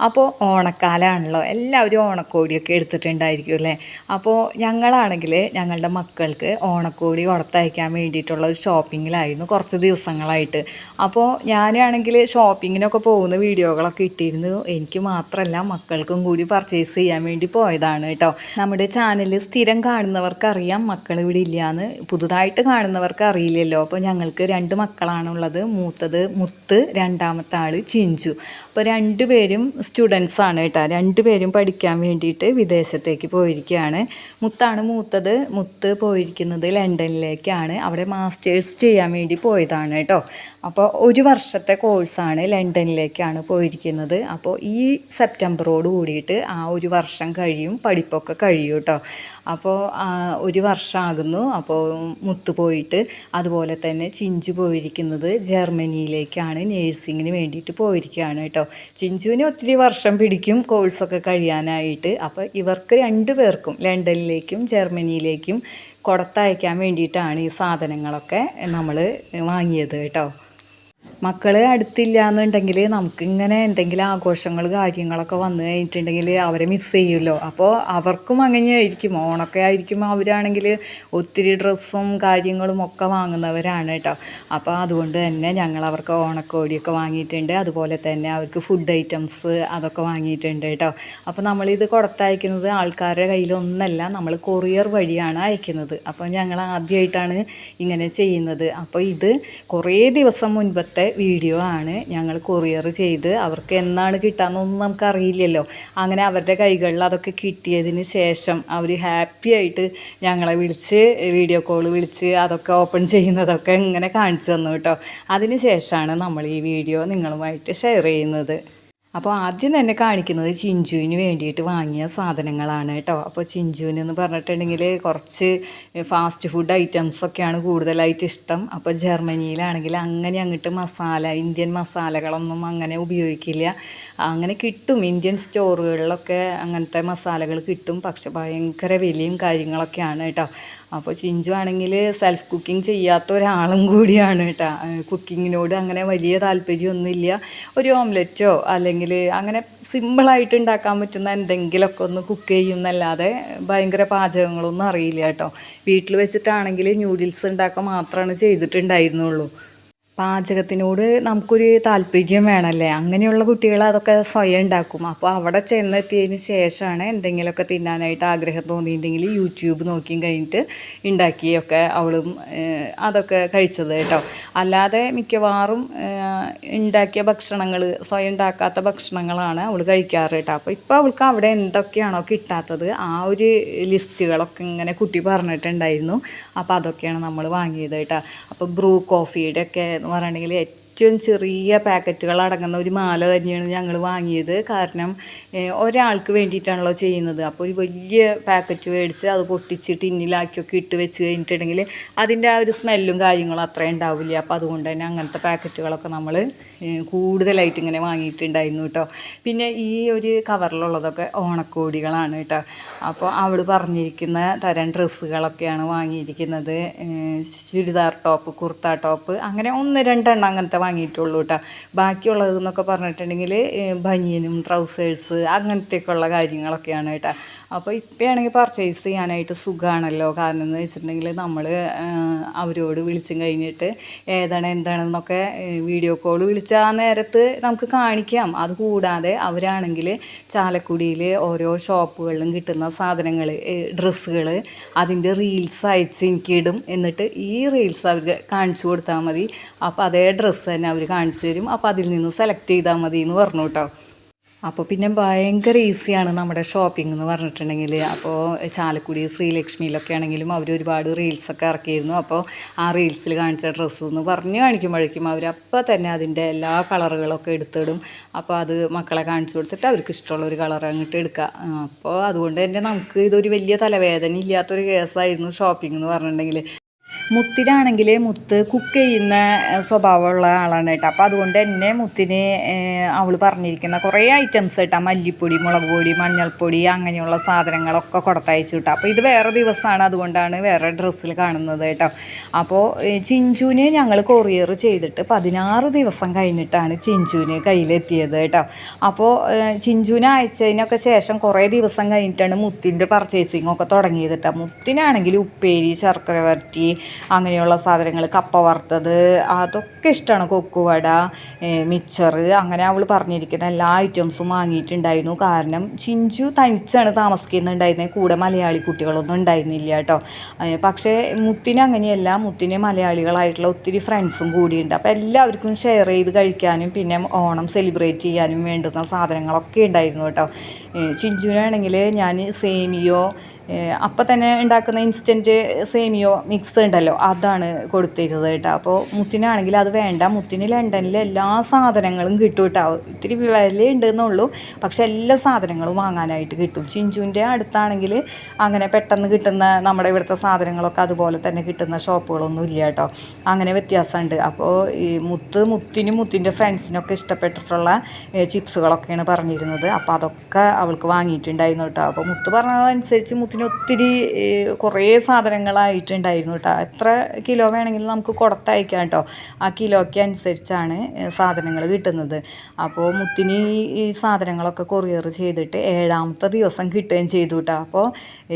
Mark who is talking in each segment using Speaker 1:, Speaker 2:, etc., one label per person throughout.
Speaker 1: അപ്പോൾ ഓണക്കാലമാണല്ലോ എല്ലാവരും ഓണക്കോടിയൊക്കെ എടുത്തിട്ടുണ്ടായിരിക്കും അല്ലേ? അപ്പോൾ ഞങ്ങളാണെങ്കിൽ ഞങ്ങളുടെ മക്കൾക്ക് ഓണക്കോടി കൊടുത്തയക്കാൻ വേണ്ടിയിട്ടുള്ള ഒരു ഷോപ്പിങ്ങിലായിരുന്നു കുറച്ച് ദിവസങ്ങളായിട്ട്. അപ്പോൾ ഞാനാണെങ്കിൽ ഷോപ്പിങ്ങിനൊക്കെ പോകുന്ന വീഡിയോകളൊക്കെ ഇട്ടിരുന്നു. എനിക്ക് മാത്രമല്ല മക്കൾക്കും കൂടി പർച്ചേസ് ചെയ്യാൻ വേണ്ടി പോയതാണ് കേട്ടോ. നമ്മുടെ ചാനൽ സ്ഥിരം കാണുന്നവർക്കറിയാം മക്കൾ ഇവിടെ ഇല്ലയെന്ന് പുതുതായിട്ട് കാണുന്നവർക്ക് അറിയില്ലല്ലോ അപ്പോൾ ഞങ്ങൾക്ക് രണ്ട് മക്കളാണുള്ളത്. മൂത്തത് മുത്ത് രണ്ടാമത്തെ ആൾ ചിഞ്ചു. അപ്പോൾ രണ്ടുപേരും സ്റ്റുഡൻസ് ആണ് കേട്ടോ. രണ്ടുപേരും പഠിക്കാൻ വേണ്ടിയിട്ട് വിദേശത്തേക്ക് പോയിരിക്കുകയാണ്. മുത്താണ് മൂത്തത്. മുത്ത് പോയിരിക്കുന്നത് ലണ്ടനിലേക്കാണ്. അവിടെ മാസ്റ്റേഴ്സ് ചെയ്യാൻ വേണ്ടി പോയതാണ് കേട്ടോ. അപ്പോൾ ഒരു വർഷത്തെ കോഴ്സാണ് ലണ്ടനിലേക്കാണ് പോയിരിക്കുന്നത്. അപ്പോൾ ഈ സെപ്റ്റംബറോട് കൂടിയിട്ട് ആ ഒരു വർഷം കഴിയും പഠിപ്പൊക്കെ കഴിയും കേട്ടോ. അപ്പോൾ ഒരു വർഷമാകുന്നു അപ്പോൾ മുത്തു പോയിട്ട് അതുപോലെ തന്നെ ചിഞ്ചു പോയിരിക്കുന്നത് ജർമ്മനിയിലേക്കാണ് നേഴ്സിങ്ങിന് വേണ്ടിയിട്ട് പോയിരിക്കുകയാണ് കേട്ടോ. ചിഞ്ചുവിന് ഒത്തിരി വർഷം പിടിക്കും കോഴ്സൊക്കെ കഴിയാനായിട്ട്. അപ്പോൾ ഇവർക്ക് രണ്ടു പേർക്കും ലണ്ടനിലേക്കും ജർമ്മനിയിലേക്കും കൊടുത്തയക്കാൻ വേണ്ടിയിട്ടാണ് ഈ സാധനങ്ങളൊക്കെ നമ്മൾ വാങ്ങിയത് കേട്ടോ. മക്കൾ അടുത്തില്ല എന്നുണ്ടെങ്കിൽ നമുക്കിങ്ങനെ എന്തെങ്കിലും ആഘോഷങ്ങൾ കാര്യങ്ങളൊക്കെ വന്നു കഴിഞ്ഞിട്ടുണ്ടെങ്കിൽ അവരെ മിസ് ചെയ്യുമല്ലോ. അപ്പോൾ അവർക്കും അങ്ങനെയായിരിക്കും. ഓണൊക്കെ ആയിരിക്കും അവരാണെങ്കിൽ ഒത്തിരി ഡ്രസ്സും കാര്യങ്ങളും ഒക്കെ വാങ്ങുന്നവരാണ് കേട്ടോ. അപ്പോൾ അതുകൊണ്ട് തന്നെ ഞങ്ങൾ അവർക്ക് ഓണക്കോടിയൊക്കെ വാങ്ങിയിട്ടുണ്ട്. അതുപോലെ തന്നെ അവർക്ക് ഫുഡ് ഐറ്റംസ് അതൊക്കെ വാങ്ങിയിട്ടുണ്ട് കേട്ടോ. അപ്പോൾ നമ്മളിത് കൊടുത്തയക്കുന്നത് ആൾക്കാരുടെ കയ്യിലൊന്നല്ല നമ്മൾ കൊറിയർ വഴിയാണ് അയക്കുന്നത്. അപ്പോൾ ഞങ്ങൾ ആദ്യമായിട്ടാണ് ഇങ്ങനെ ചെയ്യുന്നത്. അപ്പോൾ ഇത് കുറേ ദിവസം മുൻപത്തെ വീഡിയോ ആണ് ഞങ്ങൾ കൊറിയർ ചെയ്ത്. അവർക്ക് എന്നാണ് നമുക്ക് അറിയില്ലല്ലോ അങ്ങനെ അവരുടെ കൈകളിൽ അതൊക്കെ കിട്ടിയതിന് ശേഷം അവർ ഹാപ്പി ആയിട്ട് ഞങ്ങളെ വിളിച്ച് വീഡിയോ കോൾ വിളിച്ച് അതൊക്കെ ഓപ്പൺ ചെയ്യുന്നതൊക്കെ ഇങ്ങനെ കാണിച്ചു തന്നു കേട്ടോ. അതിന് ശേഷമാണ് നമ്മൾ ഈ വീഡിയോ നിങ്ങളുമായിട്ട് ഷെയർ ചെയ്യുന്നത്. അപ്പോൾ ആദ്യം തന്നെ കാണിക്കുന്നത് ചിഞ്ചുവിന് വേണ്ടിയിട്ട് വാങ്ങിയ സാധനങ്ങളാണ് കേട്ടോ. അപ്പോൾ ചിഞ്ചുവിന് എന്ന് പറഞ്ഞിട്ടുണ്ടെങ്കിൽ കുറച്ച് ഫാസ്റ്റ് ഫുഡ് ഐറ്റംസ് ഒക്കെയാണ് കൂടുതലായിട്ട് ഇഷ്ടം. അപ്പോൾ ജർമ്മനിയിലാണെങ്കിൽ അങ്ങനെ അങ്ങോട്ട് മസാല ഇന്ത്യൻ മസാലകളൊന്നും അങ്ങനെ ഉപയോഗിക്കില്ല. അങ്ങനെ കിട്ടും ഇന്ത്യൻ സ്റ്റോറുകളിലൊക്കെ അങ്ങനത്തെ മസാലകൾ കിട്ടും. പക്ഷെ ഭയങ്കര വിലയും കാര്യങ്ങളൊക്കെയാണ് കേട്ടോ. അപ്പോൾ ചിഞ്ചു ആണെങ്കിൽ സെൽഫ് കുക്കിംഗ് ചെയ്യാത്ത ഒരാളും കൂടിയാണ് കേട്ടോ കുക്കിങ്ങിനോട് അങ്ങനെ വലിയ താല്പര്യമൊന്നുമില്ല. ഒരു ഓംലെറ്റോ അല്ലെങ്കിൽ അങ്ങനെ സിമ്പിളായിട്ട് ഉണ്ടാക്കാൻ പറ്റുന്ന എന്തെങ്കിലുമൊക്കെ ഒന്ന് കുക്ക് ചെയ്യുന്നല്ലാതെ ഭയങ്കര പാചകങ്ങളൊന്നും അറിയില്ല കേട്ടോ വീട്ടിൽ വെച്ചിട്ടാണെങ്കിൽ ന്യൂഡിൽസ് ഉണ്ടാക്കാൻ മാത്രമാണ് ചെയ്തിട്ടുണ്ടായിരുന്നുള്ളൂ. പാചകത്തിനോട് നമുക്കൊരു താല്പര്യം വേണമല്ലേ? അങ്ങനെയുള്ള കുട്ടികൾ അതൊക്കെ സ്വയം ഉണ്ടാക്കും. അപ്പോൾ അവിടെ ചെന്നെത്തിയതിന് ശേഷമാണ് എന്തെങ്കിലുമൊക്കെ തിന്നാനായിട്ട് ആഗ്രഹം തോന്നിയിട്ടുണ്ടെങ്കിൽ യൂട്യൂബ് നോക്കിയും കഴിഞ്ഞിട്ട് ഉണ്ടാക്കിയൊക്കെ അവളും അതൊക്കെ കഴിച്ചത് കേട്ടോ. അല്ലാതെ മിക്കവാറും ഉണ്ടാക്കിയ ഭക്ഷണങ്ങൾ സ്വയം ഉണ്ടാക്കാത്ത ഭക്ഷണങ്ങളാണ് അവൾ കഴിക്കാറ് കേട്ടോ. അപ്പോൾ ഇപ്പോൾ അവൾക്ക് അവിടെ എന്തൊക്കെയാണോ കിട്ടാത്തത് ആ ഒരു ലിസ്റ്റുകളൊക്കെ ഇങ്ങനെ കുട്ടി പറഞ്ഞിട്ടുണ്ടായിരുന്നു. അപ്പോൾ അതൊക്കെയാണ് നമ്മൾ വാങ്ങിയത് കേട്ടോ. അപ്പോൾ ബ്രൂ കോഫിയുടെ ഒക്കെ എന്ന് പറയുകയാണെങ്കിൽ ഏറ്റവും ചെറിയ പാക്കറ്റുകൾ അടങ്ങുന്ന ഒരു മാല തന്നെയാണ് ഞങ്ങൾ വാങ്ങിയത്. കാരണം ഒരാൾക്ക് വേണ്ടിയിട്ടാണല്ലോ ചെയ്യുന്നത്. അപ്പോൾ ഒരു വലിയ പാക്കറ്റ് മേടിച്ച് അത് പൊട്ടിച്ച് ടിന്നിലാക്കിയൊക്കെ ഇട്ട് വെച്ച് കഴിഞ്ഞിട്ടുണ്ടെങ്കിൽ അതിന്റെ ആ ഒരു സ്മെല്ലും കാര്യങ്ങളും അത്രയും ഉണ്ടാവില്ല. അപ്പോൾ അതുകൊണ്ട് തന്നെ അങ്ങനത്തെ പാക്കറ്റുകളൊക്കെ നമ്മൾ കൂടുതലായിട്ട് ഇങ്ങനെ വാങ്ങിയിട്ടുണ്ടായിരുന്നു കേട്ടോ. പിന്നെ ഈ ഒരു കവറിലുള്ളതൊക്കെ ഓണക്കോടികളാണ് കേട്ടോ. അപ്പോൾ അവൾ പറഞ്ഞിരിക്കുന്ന തരം ഡ്രസ്സുകളൊക്കെയാണ് വാങ്ങിയിരിക്കുന്നത്. ചുരിദാർ ടോപ്പ് കുർത്ത ടോപ്പ് അങ്ങനെ ഒന്ന് രണ്ടെണ്ണം അങ്ങനത്തെ വാങ്ങിയിട്ടുള്ളൂ കേട്ടോ ബാക്കിയുള്ളതെന്നൊക്കെ പറഞ്ഞിട്ടുണ്ടെങ്കിൽ ബനിയനും ട്രൗസേഴ്സ് അങ്ങനത്തെയൊക്കെയുള്ള കാര്യങ്ങളൊക്കെയാണ് കേട്ടോ അപ്പോൾ ഇപ്പോഴാണെങ്കിൽ പർച്ചേസ് ചെയ്യാനായിട്ട് സുഖമാണല്ലോ കാരണം എന്ന് വെച്ചിട്ടുണ്ടെങ്കിൽ നമ്മൾ അവരോട് വിളിച്ചും കഴിഞ്ഞിട്ട് ഏതാണ് എന്താണെന്നൊക്കെ വീഡിയോ കോൾ വിളിച്ച ആ നേരത്ത് നമുക്ക് കാണിക്കാം. അതുകൂടാതെ അവരാണെങ്കിൽ ചാലക്കുടിയിൽ ഓരോ ഷോപ്പുകളിലും കിട്ടുന്ന സാധനങ്ങൾ ഡ്രസ്സുകൾ അതിന്റെ റീൽസ് അയച്ച് എനിക്ക് ഇടും. എന്നിട്ട് ഈ റീൽസ് അവർ കാണിച്ചു കൊടുത്താൽ മതി. അപ്പോൾ അതേ ഡ്രസ്സ് തന്നെ അവർ കാണിച്ചു തരും. അപ്പോൾ അതിൽ നിന്ന് സെലക്ട് ചെയ്താൽ മതി എന്ന് പറഞ്ഞു കേട്ടോ അപ്പോൾ പിന്നെ ഭയങ്കര ഈസിയാണ് നമ്മുടെ ഷോപ്പിംഗ് എന്ന് പറഞ്ഞിട്ടുണ്ടെങ്കിൽ. അപ്പോൾ ചാലക്കുടി ശ്രീലക്ഷ്മിയിലൊക്കെ ആണെങ്കിലും അവർ ഒരുപാട് റീൽസൊക്കെ ഇറക്കിയിരുന്നു. അപ്പോൾ ആ റീൽസിൽ കാണിച്ച ഡ്രസ്സ് എന്ന് പറഞ്ഞ് കാണിക്കുമ്പോഴേക്കും അവർ അപ്പോൾ തന്നെ അതിന്റെ എല്ലാ കളറുകളൊക്കെ എടുത്തിടും. അപ്പോൾ അത് മക്കളെ കാണിച്ചു കൊടുത്തിട്ട് അവർക്ക് ഇഷ്ടമുള്ള ഒരു കളർ അങ്ങോട്ട് എടുക്കുക അപ്പോൾ അതുകൊണ്ട് തന്നെ നമുക്ക് ഇതൊരു വലിയ തലവേദന ഇല്ലാത്തൊരു കേസായിരുന്നു ഷോപ്പിംഗ് എന്ന് പറഞ്ഞിട്ടുണ്ടെങ്കിൽ. മുത്തിനാണെങ്കിൽ മുത്ത് കുക്ക് ചെയ്യുന്ന സ്വഭാവമുള്ള ആളാണ് കേട്ടോ. അപ്പോൾ അതുകൊണ്ട് തന്നെ മുത്തിന് അവൾ പറഞ്ഞിരിക്കുന്ന കുറേ ഐറ്റംസ് കേട്ടോ. മല്ലിപ്പൊടി മുളക് പൊടി മഞ്ഞൾപ്പൊടി അങ്ങനെയുള്ള സാധനങ്ങളൊക്കെ കൊടുത്തയച്ചു കേട്ടോ. അപ്പോൾ ഇത് വേറെ ദിവസമാണ് അതുകൊണ്ടാണ് വേറെ ഡ്രസ്സിൽ കാണുന്നത് കേട്ടോ. അപ്പോൾ ചിഞ്ചുവിന് ഞങ്ങൾ കൊറിയർ ചെയ്തിട്ട് പതിനാറ് ദിവസം കഴിഞ്ഞിട്ടാണ് ചിഞ്ചുവിന് കയ്യിലെത്തിയത് കേട്ടോ. അപ്പോൾ ചിഞ്ചുവിനെ അയച്ചതിനൊക്കെ ശേഷം കുറേ ദിവസം കഴിഞ്ഞിട്ടാണ് മുത്തിന്റെ പർച്ചേസിങ് ഒക്കെ തുടങ്ങിയത് കേട്ടോ. മുത്തിനാണെങ്കിൽ ഉപ്പേരി ശർക്കര വരട്ടി അങ്ങനെയുള്ള സാധനങ്ങൾ കപ്പ വറുത്തത് അതൊക്കെ ഇഷ്ടമാണ് കൊക്കുവട മിച്ചർ അങ്ങനെ അവൾ പറഞ്ഞിരിക്കുന്ന എല്ലാ ഐറ്റംസും വാങ്ങിയിട്ടുണ്ടായിരുന്നു. കാരണം ചിഞ്ചു തനിച്ചാണ് താമസിക്കുന്നുണ്ടായിരുന്നത് കൂടെ മലയാളി കുട്ടികളൊന്നും ഉണ്ടായിരുന്നില്ല കേട്ടോ. പക്ഷേ മുത്തിന് അങ്ങനെയല്ല. മുത്തിന് മലയാളികളായിട്ടുള്ള ഒത്തിരി ഫ്രണ്ട്സും കൂടിയുണ്ട്. അപ്പോൾ എല്ലാവർക്കും ഷെയർ ചെയ്ത് കഴിക്കാനും പിന്നെ ഓണം സെലിബ്രേറ്റ് ചെയ്യാനും വേണ്ടുന്ന സാധനങ്ങളൊക്കെ ഉണ്ടായിരുന്നു കേട്ടോ. ചിഞ്ചുവിനാണെങ്കിൽ ഞാൻ സേമിയോ അപ്പം തന്നെ ഉണ്ടാക്കുന്ന ഇൻസ്റ്റന്റ് സേമിയോ മിക്സ് ഉണ്ടല്ലോ. അതാണ് കൊടുത്തിരുന്നത് കേട്ടോ. അപ്പോൾ മുത്തിനാണെങ്കിൽ അത് വേണ്ട. മുത്തിന് ലണ്ടനിൽ എല്ലാ സാധനങ്ങളും കിട്ടും കേട്ടോ. ഇത്തിരി വിലയുണ്ട് എന്നുള്ളൂ പക്ഷെ എല്ലാ സാധനങ്ങളും വാങ്ങാനായിട്ട് കിട്ടും. ചിഞ്ചുവിന്റെ അടുത്താണെങ്കിൽ അങ്ങനെ പെട്ടെന്ന് കിട്ടുന്ന നമ്മുടെ ഇവിടുത്തെ സാധനങ്ങളൊക്കെ അതുപോലെ തന്നെ കിട്ടുന്ന ഷോപ്പുകളൊന്നും ഇല്ല കേട്ടോ. അങ്ങനെ വ്യത്യാസമുണ്ട്. അപ്പോൾ ഈ മുത്ത് മുത്തിനും മുത്തിന്റെ ഫ്രണ്ട്സിനൊക്കെ ഇഷ്ടപ്പെട്ടിട്ടുള്ള ചിപ്സുകളൊക്കെയാണ് പറഞ്ഞിരുന്നത്. അപ്പോൾ അതൊക്കെ അവൾക്ക് വാങ്ങിയിട്ടുണ്ടായിരുന്നു കേട്ടോ. അപ്പോൾ മുത്ത് പറഞ്ഞതനുസരിച്ച് മുത്തിന് ഒത്തിരി കുറേ സാധനങ്ങളായിട്ടുണ്ടായിരുന്നു കേട്ടോ. എത്ര കിലോ വേണമെങ്കിലും നമുക്ക് കൊടുത്തയക്കാം കേട്ടോ. ആ കിലോയ്ക്ക് അനുസരിച്ചാണ് സാധനങ്ങൾ കിട്ടുന്നത്. അപ്പോൾ മുത്തിന് ഈ സാധനങ്ങളൊക്കെ കൊറിയർ ചെയ്തിട്ട് ഏഴാമത്തെ ദിവസം കിട്ടുകയും ചെയ്തു കേട്ടോ അപ്പോൾ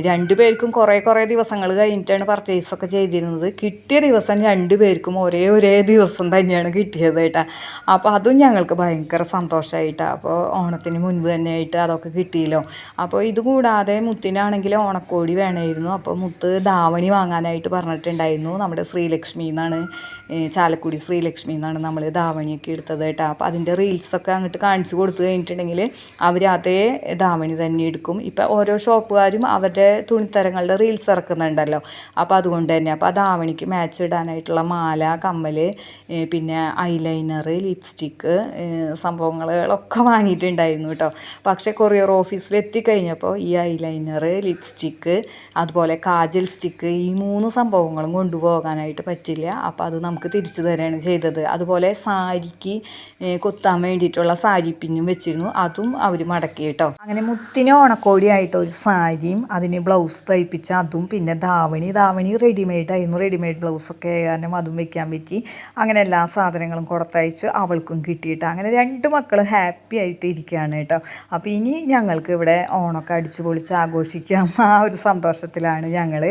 Speaker 1: രണ്ടു പേർക്കും കുറേ കുറേ ദിവസങ്ങൾ കഴിഞ്ഞിട്ടാണ് പർച്ചേസൊക്കെ ചെയ്തിരുന്നത്. കിട്ടിയ ദിവസം രണ്ടു പേർക്കും ഒരേ ഒരേ ദിവസം തന്നെയാണ് കിട്ടിയത് കേട്ടോ അപ്പോൾ അതും ഞങ്ങൾക്ക് ഭയങ്കര സന്തോഷമായിട്ടാണ് അപ്പോൾ ഓണത്തിന് മുൻപ് തന്നെയായിട്ട് അതൊക്കെ കിട്ടിയല്ലോ. അപ്പോൾ ഇതുകൂടാതെ മുത്തിനാണെങ്കിൽ ഓണക്കോടി വേണമായിരുന്നു. അപ്പോൾ മുത്ത് ധാവണി വാങ്ങാനായിട്ട് പറഞ്ഞിട്ടുണ്ടായിരുന്നു നമ്മുടെ ശ്രീലക്ഷ്മി എന്നാണ് ചാലക്കുടി ശ്രീലക്ഷ്മി എന്നാണ് നമ്മൾ ധാവണിയൊക്കെ എടുത്തത് കേട്ടോ. അപ്പോൾ അതിന്റെ റീൽസൊക്കെ അങ്ങോട്ട് കാണിച്ചു കൊടുത്തു കഴിഞ്ഞിട്ടുണ്ടെങ്കിൽ അവർ അതേ ധാവണി തന്നെ എടുക്കും. ഇപ്പം ഓരോ ഷോപ്പുകാരും അവരുടെ തുണിത്തരങ്ങളുടെ റീൽസ് ഇറക്കുന്നുണ്ടല്ലോ. അപ്പോൾ അതുകൊണ്ട് തന്നെ അപ്പോൾ ആ ധാവണിക്ക് മാച്ച് ഇടാനായിട്ടുള്ള മാല കമ്മൽ പിന്നെ ഐലൈനർ ലിപ്സ്റ്റിക്ക് സംഭവങ്ങളൊക്കെ വാങ്ങിയിട്ടുണ്ടായിരുന്നു കേട്ടോ. പക്ഷേ കൊറിയർ ഓഫീസിൽ എത്തിക്കഴിഞ്ഞപ്പോൾ ഈ ഐലൈനർ ലിപ്സ്റ്റിക്ക് അതുപോലെ കാജൽ സ്റ്റിക്ക് ഈ മൂന്ന് സംഭവങ്ങളും കൊണ്ടുപോകാനായിട്ട് പറ്റില്ല. അപ്പോൾ അത് നമുക്ക് തിരിച്ചു തരികയാണ് ചെയ്തത്. അതുപോലെ സാരിക്ക് കൊത്താൻ വേണ്ടിയിട്ടുള്ള സാരി പിന്നും വെച്ചിരുന്നു. അതും അവർ മടക്കി കേട്ടോ. അങ്ങനെ മുത്തിന് ഓണക്കോടിയായിട്ട് ഒരു സാരിയും അതിന് ബ്ലൗസ് തയ്പ്പിച്ച അതും പിന്നെ ധാവണി ധാവണി റെഡിമെയ്ഡ് ആയിരുന്നു. റെഡിമെയ്ഡ് ബ്ലൗസൊക്കെ കാരണം അതും വെക്കാൻ പറ്റി. അങ്ങനെ എല്ലാ സാധനങ്ങളും കൊടുത്തയച്ച് അവൾക്കും കിട്ടിയിട്ട് അങ്ങനെ രണ്ട് മക്കൾ ഹാപ്പി ആയിട്ട് ഇരിക്കുകയാണ് കേട്ടോ. അപ്പോൾ ഇനി ഞങ്ങൾക്ക് ഇവിടെ ഓണമൊക്കെ അടിച്ചു പൊളിച്ച് ആഘോഷിക്കാം. ആ ഒരു സന്തോഷത്തിലാണ് ഞങ്ങൾ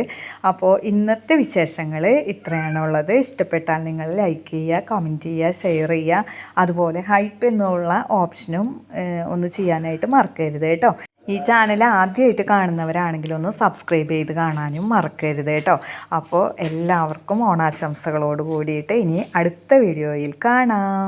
Speaker 1: അപ്പോൾ ഇന്നത്തെ വിശേഷങ്ങൾ ഇത്രയാണ് ഉള്ളത് ഇഷ്ടപ്പെട്ടാൽ നിങ്ങൾ ലൈക്ക് ചെയ്യുക കമന്റ് ചെയ്യുക ഷെയർ ചെയ്യുക. അതുപോലെ ഹൈപ്പ് എന്നുള്ള ഓപ്ഷനും ഒന്ന് ചെയ്യാനായിട്ട് മറക്കരുത് കേട്ടോ. ഈ ചാനൽ ആദ്യമായിട്ട് കാണുന്നവരാണെങ്കിൽ ഒന്ന് സബ്സ്ക്രൈബ് ചെയ്ത് കാണാനും മറക്കരുത് കേട്ടോ. അപ്പോൾ എല്ലാവർക്കും ഓണാശംസകളോട് കൂടിയിട്ട് ഇനി അടുത്ത വീഡിയോയിൽ കാണാം.